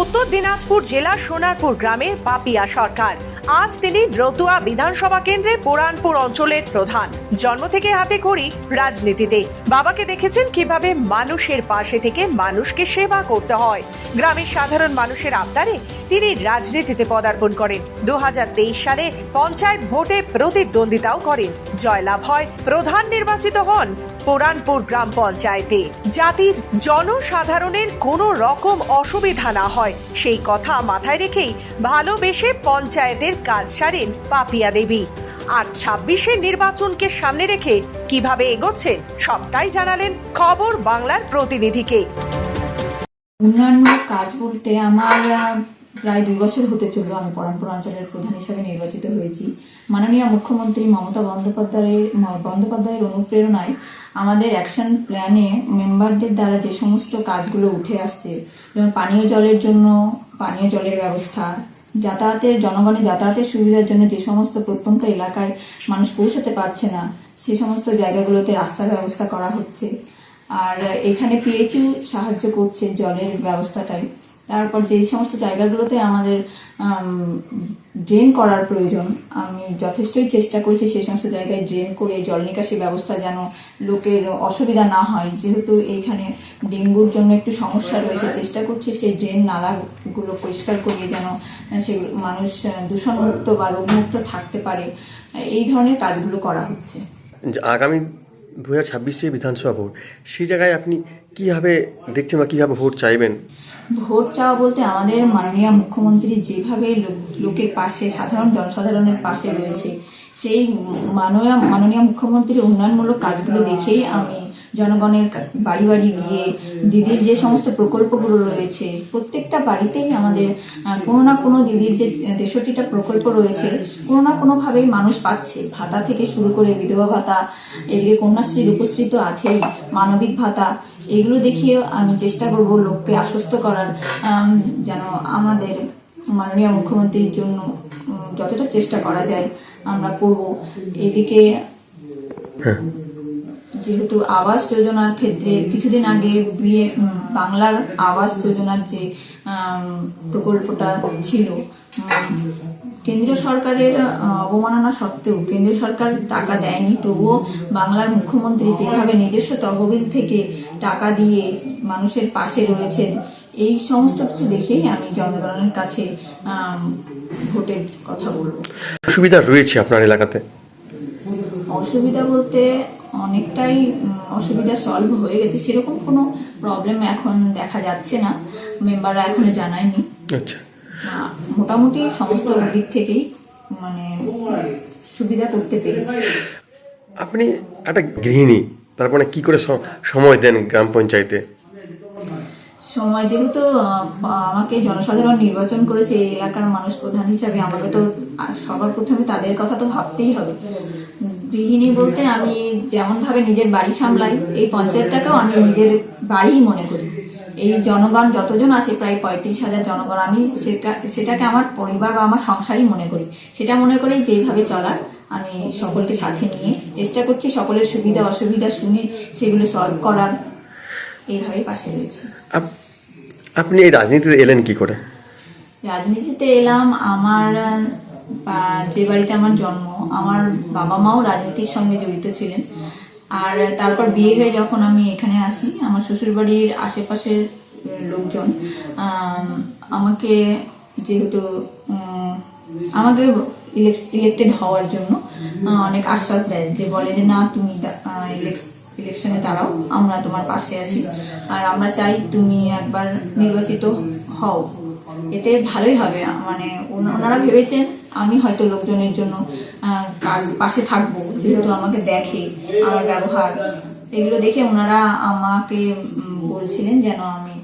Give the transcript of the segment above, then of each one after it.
উত্তর দিনাজপুর জেলার সোনারপুর গ্রামের পাপিয়া সরকার। আজ তিনি রতুয়া বিধানসভা কেন্দ্রে পুরানপুর অঞ্চলের প্রধান। জন্ম থেকে হাতে খড়ি রাজনীতিতে। বাবাকে দেখেছেন কীভাবে মানুষের পাশে থেকে মানুষকে সেবা করতে হয়। গ্রামের সাধারণ মানুষের আবদারে তিনি রাজনীতিতে পদার্পণ করেন। দু হাজার তেইশ সালে পঞ্চায়েত ভোটে প্রতিদ্বন্দ্বিতাও করেন। জয়লাভ হয়। প্রধান নির্বাচিত হন পুরানপুর গ্রাম পঞ্চায়েতে। জাতির জনসাধারণের কোনো রকম অসুবিধা না হয়। সেই কথা মাথায় রেখেই ভালোবেসে পঞ্চায়েতের কাজ সারেন পাপিয়া দেবী। আর ছাব্বিশের নির্বাচনকে সামনে রেখে কীভাবে এগোচ্ছেন, সবটাই জানালেন খবর বাংলার প্রতিনিধিকে। উন্নয়নমূলক কাজ বলতে আমার প্রায় দুই বছর হতে চলল আমি পরানপুর অঞ্চলের প্রধান হিসাবে নির্বাচিত হয়েছি। মাননীয় মুখ্যমন্ত্রী মমতা বন্দ্যোপাধ্যায়ের বন্দ্যোপাধ্যায়ের অনুপ্রেরণায় আমাদের অ্যাকশন প্ল্যানে মেম্বারদের দ্বারা যে সমস্ত কাজগুলো উঠে আসছে, যেমন পানীয় জলের জন্য পানীয় জলের ব্যবস্থা, যাতায়াতের, জনগণের যাতায়াতের সুবিধার জন্য যে সমস্ত প্রত্যন্ত এলাকায় মানুষ পৌঁছাতে পারছে না, সে সমস্ত জায়গাগুলোতে রাস্তার ব্যবস্থা করা হচ্ছে। আর এখানে পিএইচইউ সাহায্য করছে জলের ব্যবস্থাটায়। তারপর যে সমস্ত জায়গাগুলোতে আমাদের ড্রেন করার প্রয়োজন, আমি যথেষ্টই চেষ্টা করছি সেই সমস্ত জায়গায় ড্রেন করে জল নিকাশি ব্যবস্থা যেন লোকের অসুবিধা না হয়। যেহেতু এইখানে ডেঙ্গুর জন্য একটু সমস্যা রয়েছে, চেষ্টা করছি সেই ড্রেন নালাগুলো পরিষ্কার করিয়ে যেন সে মানুষ দূষণমুক্ত বা রোগমুক্ত থাকতে পারে। এই ধরনের কাজগুলো করা হচ্ছে। আগামী দু হাজার ছাব্বিশে বিধানসভা ভোট, সেই জায়গায় আপনি কীভাবে দেখছেন বা কীভাবে ভোট চাইবেন? ভোট চাওয়া বলতে আমাদের মাননীয় মুখ্যমন্ত্রী যেভাবে লোক- লোকের পাশে, সাধারণ জনসাধারণের পাশে রয়েছে, সেই মাননীয় মুখ্যমন্ত্রীর উন্নয়নমূলক কাজগুলো দেখেই আমি জনগণের বাড়ি বাড়ি গিয়ে দিদির যে সমস্ত প্রকল্পগুলো রয়েছে প্রত্যেকটা বাড়িতেই আমাদের কোনো না কোনো দিদির যে তেষট্টিটা প্রকল্প রয়েছে কোনো না কোনোভাবেই মানুষ পাচ্ছে। ভাতা থেকে শুরু করে বিধবা ভাতা এদিকে কন্যাশ্রী রূপশ্রী তো আছেই মানবিক ভাতা এগুলো দেখিয়ে আমি চেষ্টা করব লোককে আশ্বস্ত করার যেন আমাদের মাননীয় মুখ্যমন্ত্রীর জন্য যতটা চেষ্টা করা যায় আমরা করব। এদিকে হ্যাঁ। যেহেতু আবাস যোজনার ক্ষেত্রে কিছুদিন আগে বিয়ে বাংলার আবাস যোজনার যে প্রকল্পটা ছিল কেন্দ্রীয় সরকারের অবমাননা সত্ত্বেও কেন্দ্রীয় সরকার টাকা দেয়নি তবুও বাংলার মুখ্যমন্ত্রী যেভাবে নিজস্ব তহবিল থেকে টাকা দিয়ে মানুষের পাশে রয়েছেন এই সমস্ত কিছু দেখেই আমি জনগণের কাছে ভোটের কথা বলব। সুবিধা রয়েছে আপনার এলাকাতে? অসুবিধা বলতে অনেকটাই অসুবিধা সলভ হয়ে গেছে। সেরকম কোনো প্রবলেম এখন দেখা যাচ্ছে না। মেম্বাররা এখনও জানায়নি। আচ্ছা। মোটামুটি সমস্ত দিক থেকেই মানে সুবিধা করতে পেরেছি। আপনি একটা গৃহিণী তারপরে কি করে সময় দেন গ্রাম পঞ্চায়েতে? সময় যেহেতু আমাকে জনসাধারণ নির্বাচন করেছে এই এলাকার মানুষ প্রধান হিসাবে আমাকে তো সবার প্রথমে তাদের কথা তো ভাবতেই হবে। গৃহিণী বলতে আমি যেমনভাবে নিজের বাড়ি সামলাই এই পঞ্চায়েতটাকেও আমি নিজের বাড়িই মনে করি। এই জনগণ যতজন আছে প্রায় পঁয়ত্রিশ হাজার জনগণ আমি সেটা সেটাকে আমার পরিবার বা আমার সংসারই মনে করি। সেটা মনে করেই যেভাবে চলার আমি সকলকে সাথে নিয়ে চেষ্টা করছি সকলের সুবিধা অসুবিধা শুনে সেগুলো সলভ করার। এইভাবে পাশে রয়েছে। আপনি এই রাজনীতিতে এলেন কি করে? রাজনীতিতে এলাম আমার যে বাড়িতে আমার জন্ম, আমার বাবা মাও রাজনীতির সঙ্গে জড়িত ছিলেন। আর তারপর বিয়ে হয়ে যখন আমি এখানে আসি, আমার শ্বশুরবাড়ির আশেপাশের লোকজন আমাকে যেহেতু আমাকে ইলেক্টেড হওয়ার জন্য অনেক আশ্বাস দেয় যে বলে যে, না, তুমি ইলেকশনে দাঁড়াও, আমরা তোমার পাশে আছি। আর আমরা চাই তুমি একবার নির্বাচিত হও। এতে ভালোই হবে। মানে ওনারা ভেবেছেন আমি হয়তো লোকজনের জন্য কাজ, পাশে থাকব, যেহেতু আমাকে দেখে, আমার ব্যবহার। এগুলো দেখে ওনারা আমাকে বলছিলেন যেন আমি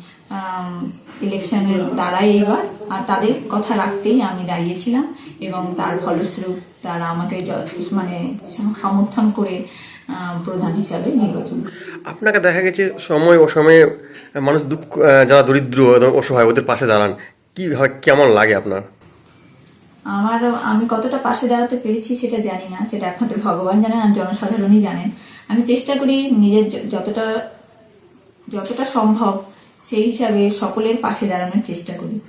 ইলেকশনের দ্বারাই এবার, আর তাদের কথা রাখতেই আমি দাঁড়িয়েছিলাম এবং তার ফলস্বরূপ তারা আমাকে মানে সমর্থন করে প্রধান হিসাবে নির্বাচন। আপনাকে দেখা গেছে সময় ও সময়ে মানুষ দুঃখ যারা দরিদ্র অসহায়, ওদের পাশে দাঁড়ান। কি কেমন লাগে আপনার? আমার, আমি কতটা পাশে দাঁড়াতে পেরেছি সেটা জানি না, সেটা একমাত্র ভগবান জানেন, আর জনসাধারণই জানেন। আমি চেষ্টা করি নিজের যতটা যতটা সম্ভব সেই হিসাবে সকলের পাশে দাঁড়ানোর চেষ্টা করি।